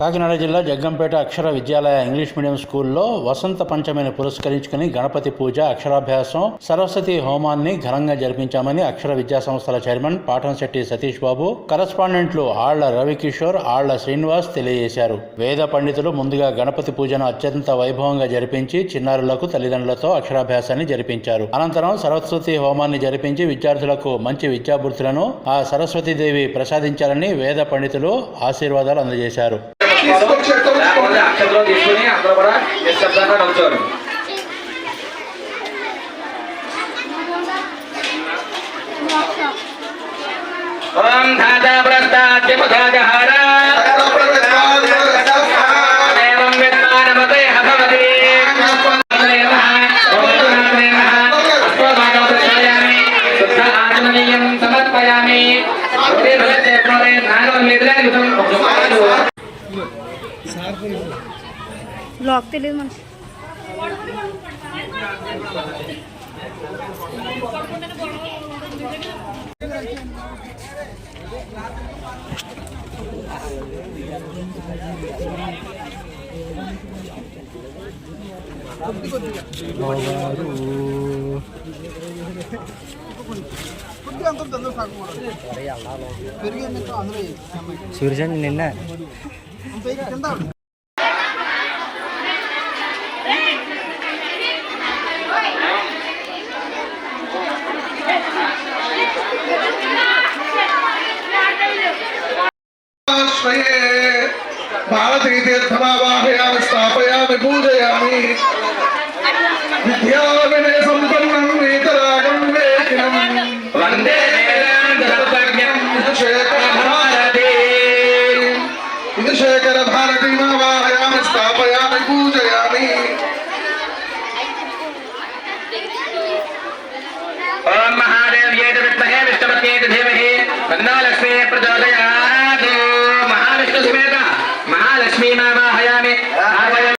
కాకినాడ జిల్లా Jaggampeta Akshara Vidyalaya English medium స్కూల్లో వసంత పంచమిని పురస్కరించుకుని గణపతి పూజ అక్షరాభ్యాసం సరస్వతి హోమాన్ని ఘనంగా జరిపించామని అక్షర విద్యా సంస్థల చైర్మన్ పాఠంశెట్టి సతీష్ బాబు కరస్పాండెంట్లు ఆళ్ళ రవికిషోర్ ఆళ్ళ శ్రీనివాస్ తెలియజేశారు. వేద పండితులు ముందుగా గణపతి పూజను అత్యంత వైభవంగా జరిపించి చిన్నారులకు తల్లిదండ్రులతో అక్షరాభ్యాసాన్ని జరిపించారు. అనంతరం సరస్వతి హోమాన్ని జరిపించి విద్యార్థులకు మంచి విద్యాబుద్ధులను ఆ సరస్వతీదేవి ప్రసాదించాలని వేద పండితులు ఆశీర్వాదాలు అందజేశారు. లేకపోతే అక్షంతలో తీసుకుని అందరూ కూడా నిశ్శబ్దంగా నుంచోరు ఓం ధాతా ప్రస్తాద్యముధాజహార ఏవం విద్వానమతే హభవతి సమర్పయామి బ్లాక్ తెలియదు మనకి సూర్యచంద్ర నిన్న श्रये। भारती तीर्थमावाहयामि स्थापयामि पूजयामि। মানে হ্যাঁ। আমিন